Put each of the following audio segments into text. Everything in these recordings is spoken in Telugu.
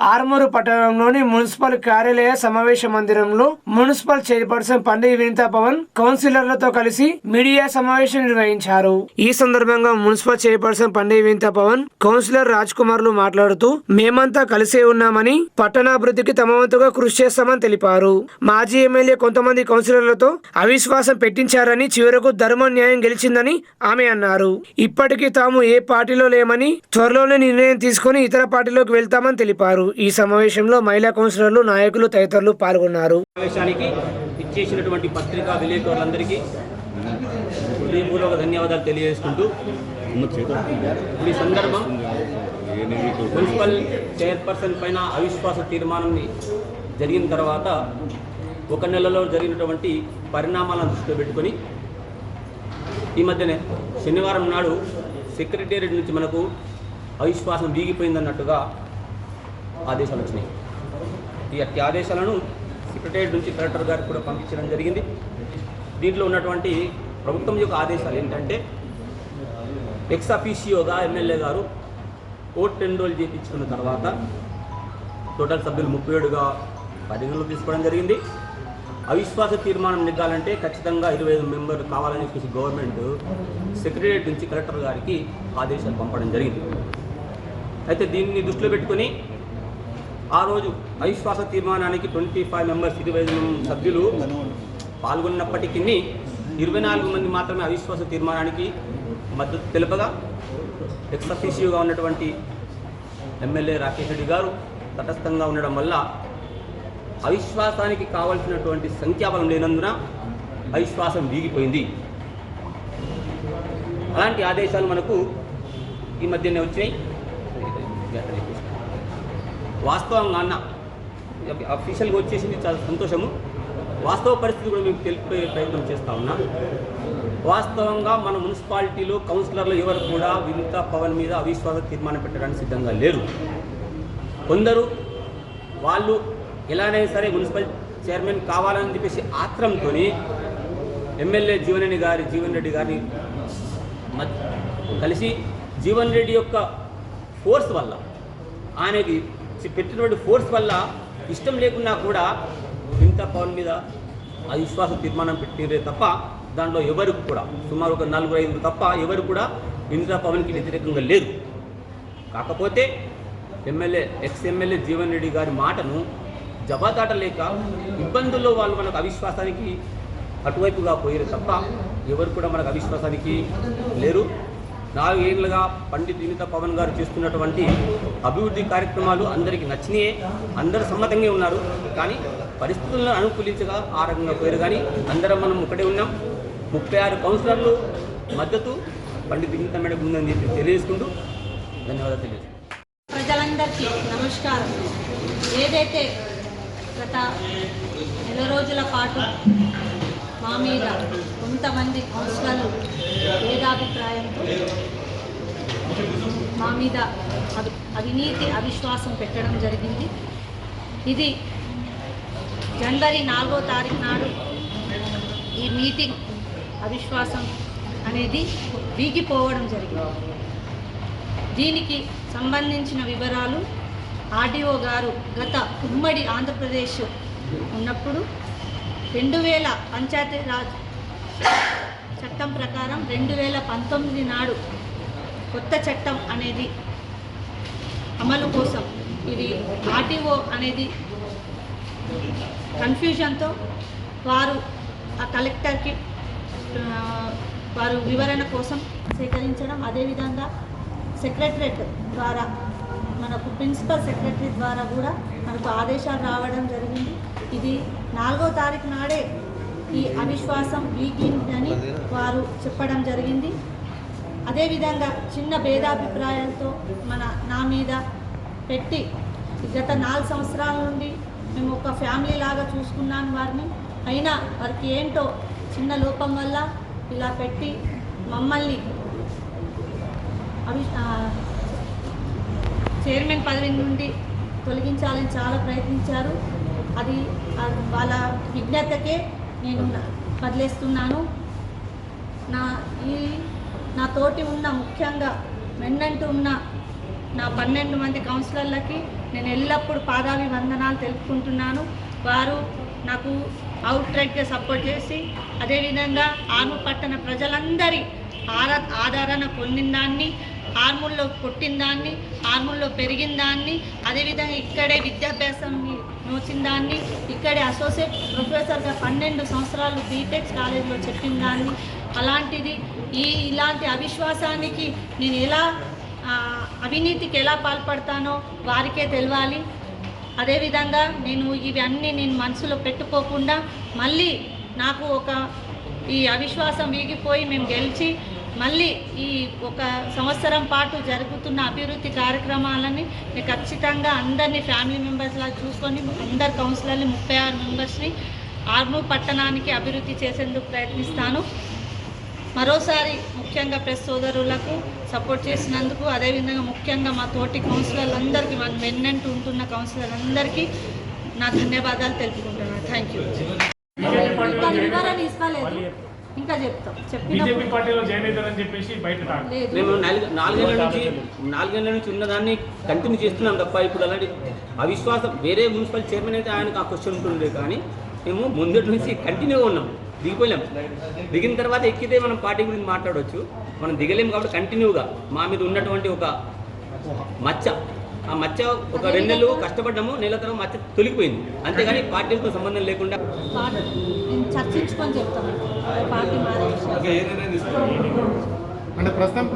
ఆర్మూరు పట్టణంలోని మున్సిపల్ కార్యాలయ సమావేశ మందిరంలో మున్సిపల్ చైర్పర్సన్ పండి వినితా పవన్ కౌన్సిలర్లతో కలిసి మీడియా సమావేశం నిర్వహించారు. ఈ సందర్భంగా municipal chairperson Pandi Vinitha Pavan councillor Raj కుమార్లు మాట్లాడుతూ మేమంతా కలిసే ఉన్నామని పట్టణాభివృద్ధికి తమ వంతుగా కృషి చేస్తామని తెలిపారు. మాజీ ఎమ్మెల్యే కొంతమంది కౌన్సిలర్లతో అవిశ్వాసం పెట్టించారని చివరకు ధర్మ న్యాయం గెలిచిందని ఆమె అన్నారు. ఇప్పటికీ తాము ఏ పార్టీలో లేమని త్వరలోనే నిర్ణయం తీసుకుని ఇతర పార్టీలోకి వెళ్తామని తెలిపారు. ఈ సమావేశంలో మహిళా కౌన్సిలర్లు నాయకులు తదితరులు పాల్గొన్నారు. సమావేశానికి ఇచ్చేసినటువంటి పత్రికా విలేకరులందరికీ హృదయపూర్వక ధన్యవాదాలు తెలియజేసుకుంటూ ఈ సందర్భం మున్సిపల్ చైర్పర్సన్ పైన అవిశ్వాస తీర్మానం జరిగిన తర్వాత ఒక నెలలో జరిగినటువంటి పరిణామాలను దృష్టిలో పెట్టుకొని ఈ మధ్యనే శనివారం నాడు సెక్రటేరియట్ నుంచి మనకు అవిశ్వాసం వీగిపోయిందన్నట్టుగా ఆదేశాలు వచ్చినాయి ఈ యొక్క ఆదేశాలను సెక్రటరియట్ నుంచి కలెక్టర్ గారికి కూడా పంపించడం జరిగింది. దీంట్లో ఉన్నటువంటి ప్రభుత్వం యొక్క ఆదేశాలు ఏంటంటే ఎక్స్ అఫీషియోగా ఎమ్మెల్యే గారు ఓట్ ఎన్రోల్ చేయించుకున్న తర్వాత టోటల్ సభ్యులు ముప్పై ఏడుగా పరిగణలో తీసుకోవడం జరిగింది. అవిశ్వాస తీర్మానం నెగ్గాలంటే ఖచ్చితంగా ఇరవై ఐదు మెంబర్లు కావాలని చెప్పేసి గవర్నమెంట్ సెక్రటరియట్ నుంచి కలెక్టర్ గారికి ఆదేశాలు పంపడం జరిగింది. అయితే దీన్ని దృష్టిలో పెట్టుకొని ఆ రోజు అవిశ్వాస తీర్మానానికి ట్వంటీ ఫైవ్ మెంబర్స్ ఇరవై సభ్యులు పాల్గొన్నప్పటికీ ఇరవై నాలుగు మంది మాత్రమే అవిశ్వాస తీర్మానానికి మద్దతు తెలుపగా ఎక్స్ ఉన్నటువంటి ఎమ్మెల్యే రాకేష్ రెడ్డి గారు తటస్థంగా ఉండడం వల్ల అవిశ్వాసానికి కావలసినటువంటి సంఖ్యాబలం లేనందున అవిశ్వాసం వీగిపోయింది. అలాంటి ఆదేశాలు మనకు ఈ మధ్యనే వచ్చినాయి. వాస్తవంగా అన్న అఫీషియల్గా వచ్చేసింది చాలా సంతోషము. వాస్తవ పరిస్థితి కూడా మీకు తెలిపే ప్రయత్నం చేస్తా ఉన్నా. వాస్తవంగా మన మున్సిపాలిటీలో కౌన్సిలర్లు ఎవరు కూడా వినిత పవన్ మీద అవిశ్వాస తీర్మానం పెట్టడానికి సిద్ధంగా లేరు. కొందరు వాళ్ళు ఎలానైనా సరే మున్సిపల్ చైర్మన్ కావాలని చెప్పేసి ఆత్రంతో ఎమ్మెల్యే జీవన్ రెడ్డి గారి జీవన్ రెడ్డి గారిని కలిసి జీవన్ రెడ్డి యొక్క ఫోర్స్ వల్ల ఆయనకి పెట్టినటువంటి ఫోర్స్ వల్ల ఇష్టం లేకున్నా కూడా ఇంత పవన్ మీద అవిశ్వాస తీర్మానం పెట్టిరే తప్ప దాంట్లో ఎవరికి కూడా సుమారు ఒక నలుగురు ఐదుగురు తప్ప ఎవరు కూడా ఇందిరా పవన్కి వ్యతిరేకంగా లేరు కాకపోతే MLA ex MLA Jeevan Reddy గారి మాటను జవాదాటలేక ఇబ్బందుల్లో వాళ్ళు మనకు అవిశ్వాసానికి అటువైపుగా పోయారు తప్ప ఎవరు కూడా మనకు అవిశ్వాసానికి లేరు. నాలుగేళ్ళుగా పండిత్ వినిత పవన్ గారు చేస్తున్నటువంటి అభివృద్ధి కార్యక్రమాలు అందరికీ నచ్చినాయే అందరు సమ్మతంగా ఉన్నారు. కానీ పరిస్థితులను అనుకూలించగా ఆ రకంగా పోయారు. కానీ అందరం మనం ఒకటే ఉన్నాం. ముప్పై ఆరు కౌన్సిలర్లు మద్దతు పండిత్ వినిత మేడం ఉందని చెప్పి తెలియజేసుకుంటూ ధన్యవాదాలు తెలియజేస్తున్నాను ప్రజలందరికీ నమస్కారం. ఏదైతే గత నెల రోజుల పాటు మా మీద కొంతమంది కౌన్సిలర్లు భేదాభిప్రాయంతో మా మీద అవి అవినీతి అవిశ్వాసం పెట్టడం జరిగింది. ఇది జనవరి నాలుగో తారీఖు నాడు ఈ మీటింగ్ అవిశ్వాసం అనేది వీగిపోవడం జరిగింది. దీనికి సంబంధించిన వివరాలు ఆర్డీఓ గారు గత ఉమ్మడి ఆంధ్రప్రదేశ్ ఉన్నప్పుడు రెండు వేల పంచాయతీరాజ్ చట్టం ప్రకారం రెండు వేల పంతొమ్మిది నాడు కొత్త చట్టం అనేది అమలు కోసం ఇది ఆర్టీఓ అనేది కన్ఫ్యూజన్తో వారు ఆ కలెక్టర్కి వారు వివరణ కోసం సేకరించడం అదేవిధంగా సెక్రటరేట్ ద్వారా మనకు ప్రిన్సిపల్ సెక్రటరీ ద్వారా కూడా మనకు ఆదేశాలు రావడం జరిగింది. ఇది నాలుగో తారీఖు నాడే ఈ అవిశ్వాసం వీగిందని వారు చెప్పడం జరిగింది. అదేవిధంగా చిన్న భేదాభిప్రాయాలతో మన నా మీద పెట్టి గత నాలుగు సంవత్సరాల నుండి మేము ఒక ఫ్యామిలీ లాగా చూసుకున్నాను వారిని. అయినా వారికి ఏంటో చిన్న లోపం వల్ల ఇలా పెట్టి మమ్మల్ని అవి చైర్మన్ పదవి నుండి తొలగించాలని చాలా ప్రయత్నించారు. అది వాళ్ళ విజ్ఞతకే నేను వదిలేస్తున్నాను. నా ఈ నా తోటి ఉన్న ముఖ్యంగా వెన్నంటూ ఉన్న నా పన్నెండు మంది కౌన్సిలర్లకి నేను ఎల్లప్పుడూ పాదాభి వందనాలు తెలుపుకుంటున్నాను. వారు నాకు అవుట్ రైట్గా సపోర్ట్ చేసి అదేవిధంగా ఆర్ము పట్టణ ప్రజలందరి ఆరా ఆదరణ పొందిన దాన్ని ఆర్ముల్లో పుట్టిన దాన్ని ఆర్ముల్లో పెరిగిన దాన్ని అదేవిధంగా ఇక్కడే విద్యాభ్యాసం నోచిన దాన్ని ఇక్కడే అసోసియేట్ ప్రొఫెసర్గా పన్నెండు సంవత్సరాలు బీటెక్ కాలేజీలో చెప్పిన దాన్ని అలాంటిది ఈ ఇలాంటి అవిశ్వాసానికి నేను ఎలా అవినీతికి ఎలా పాల్పడతానో వారికే తెలియాలి అదేవిధంగా నేను ఇవన్నీ నేను మనసులో పెట్టుకోకుండా మళ్ళీ నాకు ఒక ఈ అవిశ్వాసం వీగిపోయి మేము గెలిచి మళ్ళీ ఈ ఒక సంవత్సరం పాటు జరుగుతున్న అభివృద్ధి కార్యక్రమాలని నేను ఖచ్చితంగా అందరినీ ఫ్యామిలీ మెంబర్స్లా చూసుకొని అందరు కౌన్సిలర్ని ముప్పై ఆరు మెంబర్స్ని ఆర్మూర్ పట్టణానికి అభివృద్ధి చేసేందుకు ప్రయత్నిస్తాను. మరోసారి ముఖ్యంగా ప్రెస్ సోదరులకు సపోర్ట్ చేసినందుకు అదేవిధంగా ముఖ్యంగా మా తోటి కౌన్సిలర్లందరికీ మన వెన్నంటూ ఉంటున్న కౌన్సిలర్లందరికీ నా ధన్యవాదాలు తెలుపుకుంటున్నాను. థ్యాంక్ యూ ఇంకా వివరణ ఇస్తలేదు ఇంకా చెప్తాం బీజేపీ చెప్పినప్పుడు పార్టీలో జాయిన్ అవుతారని చెప్పేసి బయట టాక్ లేదు. మేము నాలుగు నాలుగేళ్ళ నుంచి నాలుగేళ్ళ నుంచి ఉన్నదాన్ని కంటిన్యూ చేస్తున్నాం తప్ప ఇప్పుడు అలాంటి అవిశ్వాసం వేరే మున్సిపల్ చైర్మన్ అయితే ఆయనకు ఆ క్వశ్చన్ ఉంటుండే కానీ మేము ముందటి నుంచి కంటిన్యూగా ఉన్నాం. దిగిపోయాం దిగిన తర్వాత ఎక్కితే మనం పార్టీ గురించి మాట్లాడవచ్చు మనం దిగలేము కాబట్టి కంటిన్యూగా మా మీద ఉన్నటువంటి ఒక మచ్చ. ఆ మచ్చ ఒక రెండు నెలలు కష్టపడ్డాము నెల తర్వాత మచ్చ తొలిగిపోయింది. అంతేగాని పార్టీలతో సంబంధం లేకుండా చర్చించుకొని చెప్తాను. అంటే ప్రస్తుతం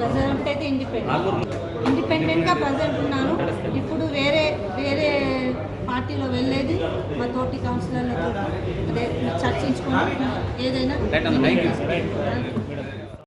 ప్రజెంట్ అయితే ఇండిపెండెంట్. ఇండిపెండెంట్గా ప్రజెంట్ ఉన్నాను. ఇప్పుడు వేరే వేరే పార్టీలో వెళ్ళేది మా తోటి కౌన్సిలర్లతో అదే చర్చించుకుని ఏదైనా